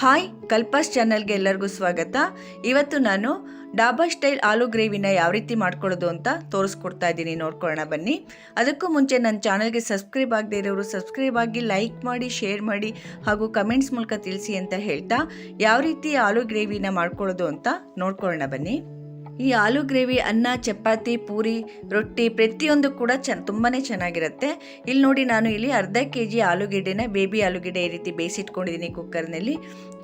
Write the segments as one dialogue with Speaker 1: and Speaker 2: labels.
Speaker 1: Hi, ಕಲ್ಪಾಸ್ ಚಾನಲ್ಗೆ ಎಲ್ಲರಿಗೂ ಸ್ವಾಗತ. ಇವತ್ತು ನಾನು ಡಾಬಾ ಸ್ಟೈಲ್ ಆಲೂ ಗ್ರೇವಿನ ಯಾವ ರೀತಿ ಮಾಡ್ಕೊಳ್ಳೋದು ಅಂತ ತೋರಿಸ್ಕೊಡ್ತಾ ಇದ್ದೀನಿ. ನೋಡ್ಕೊಳ್ಳೋಣ, ಬನ್ನಿ. ಅದಕ್ಕೂ ಮುಂಚೆ ನನ್ನ ಚಾನಲ್ಗೆ ಸಬ್ಸ್ಕ್ರೈಬ್ ಆಗದೇ ಇರೋರು ಸಬ್ಸ್ಕ್ರೈಬ್ ಆಗಿ ಲೈಕ್ ಮಾಡಿ, ಶೇರ್ ಮಾಡಿ ಹಾಗೂ ಕಮೆಂಟ್ಸ್ ಮೂಲಕ ತಿಳಿಸಿ ಅಂತ ಹೇಳ್ತಾ ಯಾವ ರೀತಿ ಆಲೂ ಗ್ರೇವಿನ ಮಾಡ್ಕೊಳ್ಳೋದು ಅಂತ ನೋಡ್ಕೊಳ್ಳೋಣ, ಬನ್ನಿ. ಈ ಆಲೂ ಗ್ರೇವಿ, ಅನ್ನ, ಚಪಾತಿ, ಪೂರಿ, ರೊಟ್ಟಿ ಪ್ರತಿಯೊಂದು ಕೂಡ ಚ ತುಂಬಾ ಚೆನ್ನಾಗಿರುತ್ತೆ. ಇಲ್ಲಿ ನೋಡಿ ನಾನು ಇಲ್ಲಿ ಅರ್ಧ ಕೆ ಜಿ ಆಲೂಗೆಡ್ಡೆನ, ಬೇಬಿ ಆಲೂಗೆಡ್ಡೆ ಈ ರೀತಿ ಬೇಯಿಸಿಟ್ಕೊಂಡಿದ್ದೀನಿ ಕುಕ್ಕರ್ನಲ್ಲಿ.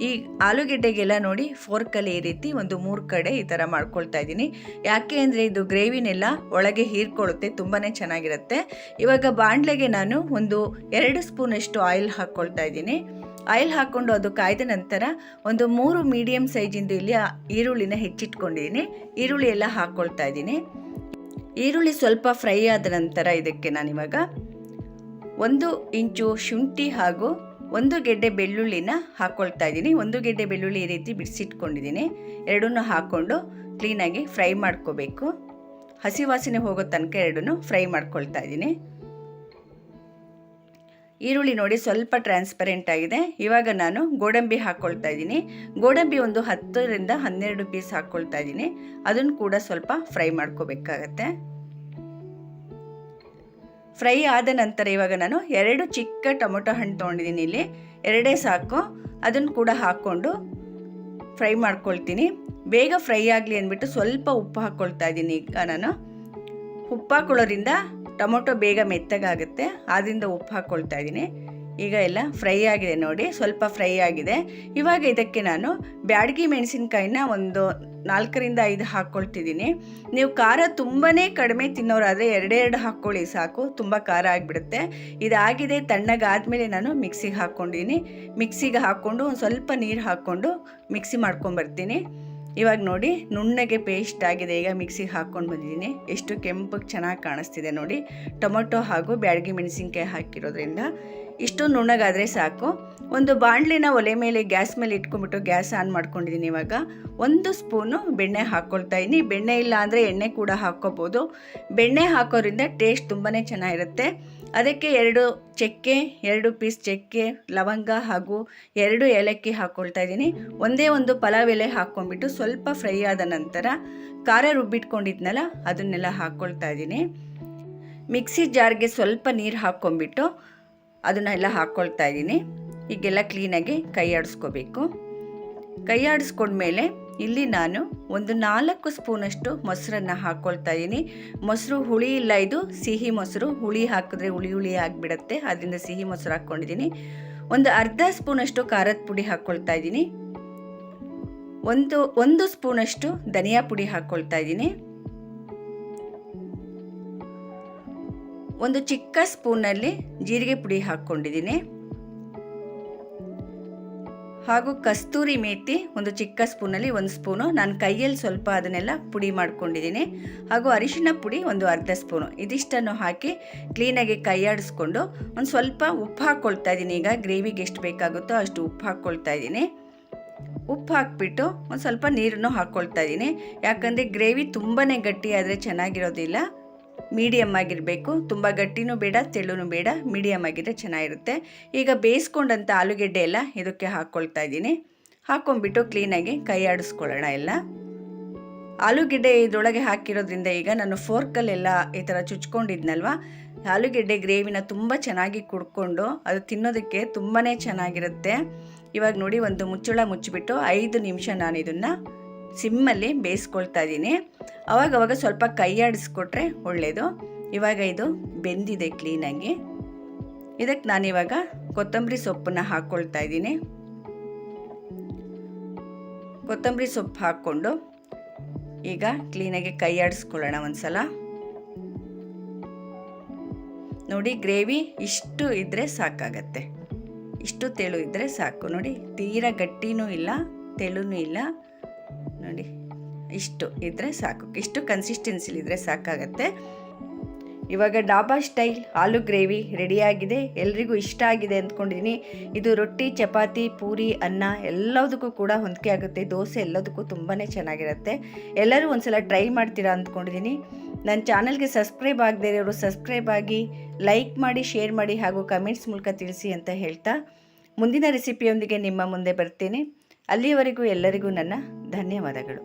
Speaker 1: ಈ ಆಲೂಗೆಡ್ಡೆಗೆಲ್ಲ ನೋಡಿ ಫೋರ್ಕಲ್ಲಿ ಈ ರೀತಿ ಒಂದು ಮೂರು ಕಡೆ ಈ ಥರ ಮಾಡ್ಕೊಳ್ತಾ ಇದ್ದೀನಿ. ಯಾಕೆ ಅಂದರೆ ಇದು ಗ್ರೇವಿನೆಲ್ಲ ಒಳಗೆ ಹೀರ್ಕೊಳ್ಳುತ್ತೆ ತುಂಬಾ ಚೆನ್ನಾಗಿರುತ್ತೆ. ಇವಾಗ ಬಾಣಲೆಗೆ ನಾನು ಒಂದು ಎರಡು ಸ್ಪೂನಷ್ಟು ಆಯಿಲ್ ಹಾಕ್ಕೊಳ್ತಾ ಇದ್ದೀನಿ. ಆಯಿಲ್ ಹಾಕ್ಕೊಂಡು ಅದು ಕಾಯ್ದ ನಂತರ ಒಂದು ಮೂರು ಮೀಡಿಯಮ್ ಸೈಜಿಂದು ಇಲ್ಲಿ ಈರುಳ್ಳಿನ ಹೆಚ್ಚಿಟ್ಕೊಂಡಿದ್ದೀನಿ. ಈರುಳ್ಳಿ ಎಲ್ಲ ಹಾಕ್ಕೊಳ್ತಾ ಇದ್ದೀನಿ. ಈರುಳ್ಳಿ ಸ್ವಲ್ಪ ಫ್ರೈ ಆದ ನಂತರ ಇದಕ್ಕೆ ನಾನಿವಾಗ ಒಂದು ಇಂಚು ಶುಂಠಿ ಹಾಗೂ ಒಂದು ಗೆಡ್ಡೆ ಬೆಳ್ಳುಳ್ಳಿನ ಹಾಕ್ಕೊಳ್ತಾ ಇದ್ದೀನಿ. ಒಂದು ಗೆಡ್ಡೆ ಬೆಳ್ಳುಳ್ಳಿ ಈ ರೀತಿ ಬಿಡಿಸಿಟ್ಕೊಂಡಿದ್ದೀನಿ. ಎರಡನ್ನೂ ಹಾಕ್ಕೊಂಡು ಕ್ಲೀನಾಗಿ ಫ್ರೈ ಮಾಡ್ಕೋಬೇಕು. ಹಸಿ ವಾಸನೆ ಹೋಗೋ ತನಕ ಎರಡನ್ನೂ ಫ್ರೈ ಮಾಡ್ಕೊಳ್ತಾ ಇದ್ದೀನಿ. ಈರುಳ್ಳಿ ನೋಡಿ ಸ್ವಲ್ಪ ಟ್ರಾನ್ಸ್ಪರೆಂಟ್ ಆಗಿದೆ. ಇವಾಗ ನಾನು ಗೋಡಂಬಿ ಹಾಕ್ಕೊಳ್ತಾ ಇದ್ದೀನಿ. ಗೋಡಂಬಿ ಒಂದು ಹತ್ತರಿಂದ ಹನ್ನೆರಡು ಪೀಸ್ ಹಾಕ್ಕೊಳ್ತಾ ಇದ್ದೀನಿ. ಅದನ್ನು ಕೂಡ ಸ್ವಲ್ಪ ಫ್ರೈ ಮಾಡ್ಕೋಬೇಕಾಗತ್ತೆ. ಫ್ರೈ ಆದ ನಂತರ ಇವಾಗ ನಾನು ಎರಡು ಚಿಕ್ಕ ಟೊಮೊಟೊ ಹಣ್ಣು ತೊಗೊಂಡಿದ್ದೀನಿ ಇಲ್ಲಿ. ಎರಡೇ ಸಾಕು. ಅದನ್ನು ಕೂಡ ಹಾಕ್ಕೊಂಡು ಫ್ರೈ ಮಾಡ್ಕೊಳ್ತೀನಿ. ಬೇಗ ಫ್ರೈ ಆಗಲಿ ಅಂದ್ಬಿಟ್ಟು ಸ್ವಲ್ಪ ಉಪ್ಪು ಹಾಕ್ಕೊಳ್ತಾ ಇದ್ದೀನಿ ಈಗ ನಾನು. ಉಪ್ಪು ಹಾಕೊಳ್ಳೋದ್ರಿಂದ ಟೊಮೊಟೊ ಬೇಗ ಮೆತ್ತಗಾಗುತ್ತೆ ಆದ್ದರಿಂದ ಉಪ್ಪು ಹಾಕ್ಕೊಳ್ತಾ ಇದ್ದೀನಿ. ಈಗ ಎಲ್ಲ ಫ್ರೈ ಆಗಿದೆ ನೋಡಿ, ಸ್ವಲ್ಪ ಫ್ರೈ ಆಗಿದೆ. ಇವಾಗ ಇದಕ್ಕೆ ನಾನು ಬ್ಯಾಡಗಿ ಮೆಣಸಿನ್ಕಾಯಿನ ಒಂದು ನಾಲ್ಕರಿಂದ ಐದು ಹಾಕ್ಕೊಳ್ತಿದ್ದೀನಿ ನೀವು ಖಾರ ತುಂಬಾ ಕಡಿಮೆ ತಿನ್ನೋರಾದರೆ ಎರಡೆರಡು ಹಾಕ್ಕೊಳ್ಳಿ ಸಾಕು, ತುಂಬ ಖಾರ ಆಗಿಬಿಡುತ್ತೆ. ಇದಾಗಿದೆ, ತಣ್ಣಗಾದಮೇಲೆ ನಾನು ಮಿಕ್ಸಿಗೆ ಹಾಕ್ಕೊಂಡಿದ್ದೀನಿ. ಮಿಕ್ಸಿಗೆ ಹಾಕ್ಕೊಂಡು ಒಂದು ಸ್ವಲ್ಪ ನೀರು ಹಾಕ್ಕೊಂಡು ಮಿಕ್ಸಿ ಮಾಡ್ಕೊಂಬರ್ತೀನಿ ಇವಾಗ ನೋಡಿ ನುಣ್ಣಗೆ ಪೇಸ್ಟ್ ಆಗಿದೆ. ಈಗ ಮಿಕ್ಸಿಗೆ ಹಾಕ್ಕೊಂಡು ಬಂದಿದ್ದೀನಿ. ಎಷ್ಟು ಕೆಂಪಗೆ ಚೆನ್ನಾಗಿ ಕಾಣಿಸ್ತಿದೆ ನೋಡಿ. ಟೊಮೊಟೊ ಹಾಗೂ ಬ್ಯಾಡಗಿ ಮೆಣಸಿನ್ಕಾಯಿ ಹಾಕಿರೋದ್ರಿಂದ ಇಷ್ಟು ನುಣ್ಣಗಾದರೆ ಸಾಕು. ಒಂದು ಬಾಣಲಿನ ಒಲೆ ಮೇಲೆ ಗ್ಯಾಸ್ ಮೇಲೆ ಇಟ್ಕೊಂಡ್ಬಿಟ್ಟು ಗ್ಯಾಸ್ ಆನ್ ಮಾಡ್ಕೊಂಡಿದ್ದೀನಿ ಇವಾಗ. ಒಂದು ಸ್ಪೂನು ಬೆಣ್ಣೆ ಹಾಕ್ಕೊಳ್ತಾ ಇದ್ದೀನಿ ಬೆಣ್ಣೆ ಇಲ್ಲ ಅಂದರೆ ಎಣ್ಣೆ ಕೂಡ ಹಾಕ್ಕೋಬೋದು. ಬೆಣ್ಣೆ ಹಾಕೋದ್ರಿಂದ ಟೇಸ್ಟ್ ತುಂಬಾ ಚೆನ್ನಾಗಿರುತ್ತೆ. ಅದಕ್ಕೆ ಎರಡು ಚಕ್ಕೆ, ಎರಡು ಪೀಸ್ ಚಕ್ಕೆ, ಲವಂಗ ಹಾಗೂ ಎರಡು ಏಲಕ್ಕಿ ಹಾಕ್ಕೊಳ್ತಾ ಇದ್ದೀನಿ. ಒಂದೇ ಒಂದು ಪಲಾವ್ ಎಲೆ ಹಾಕ್ಕೊಂಡ್ಬಿಟ್ಟು ಸ್ವಲ್ಪ ಫ್ರೈ ಆದ ನಂತರ ಖಾರ ರುಬ್ಬಿಟ್ಕೊಂಡಿದ್ನಲ್ಲ, ಅದನ್ನೆಲ್ಲ ಹಾಕ್ಕೊಳ್ತಾ ಇದ್ದೀನಿ. ಮಿಕ್ಸಿ ಜಾರ್ಗೆ ಸ್ವಲ್ಪ ನೀರು ಹಾಕ್ಕೊಂಡ್ಬಿಟ್ಟು ಅದನ್ನೆಲ್ಲ ಹಾಕ್ಕೊಳ್ತಾ ಇದ್ದೀನಿ. ಹೀಗೆಲ್ಲ ಕ್ಲೀನಾಗಿ ಕೈ ಆಡಿಸ್ಕೋಬೇಕು. ಕೈ ಆಡಿಸ್ಕೊಂಡ್ಮೇಲೆ ಇಲ್ಲಿ ನಾನು ಒಂದು ನಾಲ್ಕು ಸ್ಪೂನಷ್ಟು ಮೊಸರನ್ನು ಹಾಕ್ಕೊಳ್ತಾ ಇದ್ದೀನಿ ಮೊಸರು ಹುಳಿ ಇಲ್ಲ ಇದು, ಸಿಹಿ ಮೊಸರು. ಹುಳಿ ಹಾಕಿದ್ರೆ ಹುಳಿ ಹುಳಿ ಆಗಿಬಿಡತ್ತೆ, ಅದರಿಂದ ಸಿಹಿ ಮೊಸರು ಹಾಕ್ಕೊಂಡಿದ್ದೀನಿ ಒಂದು ಅರ್ಧ ಸ್ಪೂನಷ್ಟು ಖಾರದ ಪುಡಿ ಹಾಕ್ಕೊಳ್ತಾ ಇದ್ದೀನಿ ಒಂದು ಒಂದು ಸ್ಪೂನಷ್ಟು ಧನಿಯಾ ಪುಡಿ ಹಾಕ್ಕೊಳ್ತಾ ಇದ್ದೀನಿ ಒಂದು ಚಿಕ್ಕ ಸ್ಪೂನಲ್ಲಿ ಜೀರಿಗೆ ಪುಡಿ ಹಾಕ್ಕೊಂಡಿದ್ದೀನಿ ಹಾಗೂ ಕಸ್ತೂರಿ ಮೇತಿ ಒಂದು ಚಿಕ್ಕ ಸ್ಪೂನಲ್ಲಿ ಒಂದು ಸ್ಪೂನು. ನಾನು ಕೈಯಲ್ಲಿ ಸ್ವಲ್ಪ ಅದನ್ನೆಲ್ಲ ಪುಡಿ ಮಾಡ್ಕೊಂಡಿದ್ದೀನಿ. ಹಾಗೂ ಅರಿಶಿನ ಪುಡಿ ಒಂದು ಅರ್ಧ ಸ್ಪೂನು. ಇದಿಷ್ಟನ್ನು ಹಾಕಿ ಕ್ಲೀನಾಗಿ ಕೈಯಾಡಿಸ್ಕೊಂಡು ಒಂದು ಸ್ವಲ್ಪ ಉಪ್ಪು ಹಾಕ್ಕೊಳ್ತಾ ಇದ್ದೀನಿ. ಈಗ ಗ್ರೇವಿಗೆ ಎಷ್ಟು ಬೇಕಾಗುತ್ತೋ ಅಷ್ಟು ಉಪ್ಪು ಹಾಕ್ಕೊಳ್ತಾ ಇದ್ದೀನಿ. ಉಪ್ಪು ಹಾಕ್ಬಿಟ್ಟು ಒಂದು ಸ್ವಲ್ಪ ನೀರನ್ನು ಹಾಕ್ಕೊಳ್ತಾ ಇದ್ದೀನಿ. ಯಾಕಂದರೆ ಗ್ರೇವಿ ತುಂಬಾ ಗಟ್ಟಿಯಾದರೆ ಚೆನ್ನಾಗಿರೋದಿಲ್ಲ. ಮೀಡಿಯಮ್ ಆಗಿರಬೇಕು. ತುಂಬ ಗಟ್ಟಿನೂ ಬೇಡ ತೆಳ್ಳೂ ಬೇಡ ಮೀಡಿಯಮ್ ಆಗಿದ್ರೆ ಚೆನ್ನಾಗಿರುತ್ತೆ. ಈಗ ಬೇಯಿಸ್ಕೊಂಡಂಥ ಆಲೂಗೆಡ್ಡೆ ಎಲ್ಲ ಇದಕ್ಕೆ ಹಾಕ್ಕೊಳ್ತಾ ಇದ್ದೀನಿ. ಹಾಕ್ಕೊಂಡ್ಬಿಟ್ಟು ಕ್ಲೀನಾಗಿ ಕೈ ಆಡಿಸ್ಕೊಳ್ಳೋಣ ಎಲ್ಲ. ಆಲೂಗೆಡ್ಡೆ ಇದರೊಳಗೆ ಹಾಕಿರೋದ್ರಿಂದ ಈಗ ನಾನು ಫೋರ್ಕಲ್ಲೆಲ್ಲ ಈ ಥರ ಚುಚ್ಕೊಂಡಿದ್ನಲ್ವ? ಆಲೂಗೆಡ್ಡೆ ಗ್ರೇವಿನ ತುಂಬ ಚೆನ್ನಾಗಿ ಕುಡ್ಕೊಂಡು ಅದು ತಿನ್ನೋದಕ್ಕೆ ತುಂಬಾ ಚೆನ್ನಾಗಿರುತ್ತೆ. ಇವಾಗ ನೋಡಿ ಒಂದು ಮುಚ್ಚಳ ಮುಚ್ಚಿಬಿಟ್ಟು ಐದು ನಿಮಿಷ ನಾನು ಇದನ್ನು ಸಿಮ್ಮಲ್ಲಿ ಬೇಯಿಸ್ಕೊಳ್ತಾ ಇದ್ದೀನಿ. ಅವಾಗವಾಗ ಸ್ವಲ್ಪ ಕೈ ಆಡಿಸ್ಕೊಟ್ರೆ ಒಳ್ಳೆಯದು ಇವಾಗ ಇದು ಬೆಂದಿದೆ ಕ್ಲೀನಾಗಿ. ಇದಕ್ಕೆ ನಾನಿವಾಗ ಕೊತ್ತಂಬರಿ ಸೊಪ್ಪನ್ನು ಹಾಕ್ಕೊಳ್ತಾ ಇದ್ದೀನಿ. ಕೊತ್ತಂಬರಿ ಸೊಪ್ಪು ಹಾಕ್ಕೊಂಡು ಈಗ ಕ್ಲೀನಾಗಿ ಕೈ ಆಡಿಸ್ಕೊಳ್ಳೋಣ ಒಂದ್ಸಲ. ನೋಡಿ, ಗ್ರೇವಿ ಇಷ್ಟು ಇದ್ದರೆ ಸಾಕಾಗತ್ತೆ. ಇಷ್ಟು ತೆಳು ಇದ್ದರೆ ಸಾಕು. ನೋಡಿ, ತೀರಾ ಗಟ್ಟಿನೂ ಇಲ್ಲ, ತೆಳುನೂ ಇಲ್ಲ. ನೋಡಿ. ಇಷ್ಟು ಇದ್ದರೆ ಸಾಕು. ಇಷ್ಟು ಕನ್ಸಿಸ್ಟೆನ್ಸಿಲಿದ್ರೆ ಸಾಕಾಗತ್ತೆ. ಇವಾಗ ಡಾಬಾ ಸ್ಟೈಲ್ ಆಲೂ ಗ್ರೇವಿ ರೆಡಿಯಾಗಿದೆ. ಎಲ್ರಿಗೂ ಇಷ್ಟ ಆಗಿದೆ ಅಂದ್ಕೊಂಡಿದ್ದೀನಿ ಇದು ರೊಟ್ಟಿ, ಚಪಾತಿ, ಪೂರಿ, ಅನ್ನ ಎಲ್ಲದಕ್ಕೂ ಕೂಡ ಹೊಂದಿಕೆ ಆಗುತ್ತೆ. ದೋಸೆ ಎಲ್ಲದಕ್ಕೂ ತುಂಬಾ ಚೆನ್ನಾಗಿರುತ್ತೆ. ಎಲ್ಲರೂ ಒಂದ್ಸಲ ಟ್ರೈ ಮಾಡ್ತೀರಾ ಅಂದ್ಕೊಂಡಿದ್ದೀನಿ ನನ್ನ ಚಾನಲ್ಗೆ ಸಬ್ಸ್ಕ್ರೈಬ್ ಆಗದೇ ಇರೋರು ಸಬ್ಸ್ಕ್ರೈಬ್ ಆಗಿ, ಲೈಕ್ ಮಾಡಿ, ಶೇರ್ ಮಾಡಿ ಹಾಗೂ ಕಮೆಂಟ್ಸ್ ಮೂಲಕ ತಿಳಿಸಿ ಅಂತ ಹೇಳ್ತಾ. ಮುಂದಿನ ರೆಸಿಪಿಯೊಂದಿಗೆ ನಿಮ್ಮ ಮುಂದೆ ಬರ್ತೀನಿ. ಅಲ್ಲಿಯವರೆಗೂ ಎಲ್ಲರಿಗೂ ನನ್ನ ಧನ್ಯವಾದಗಳು.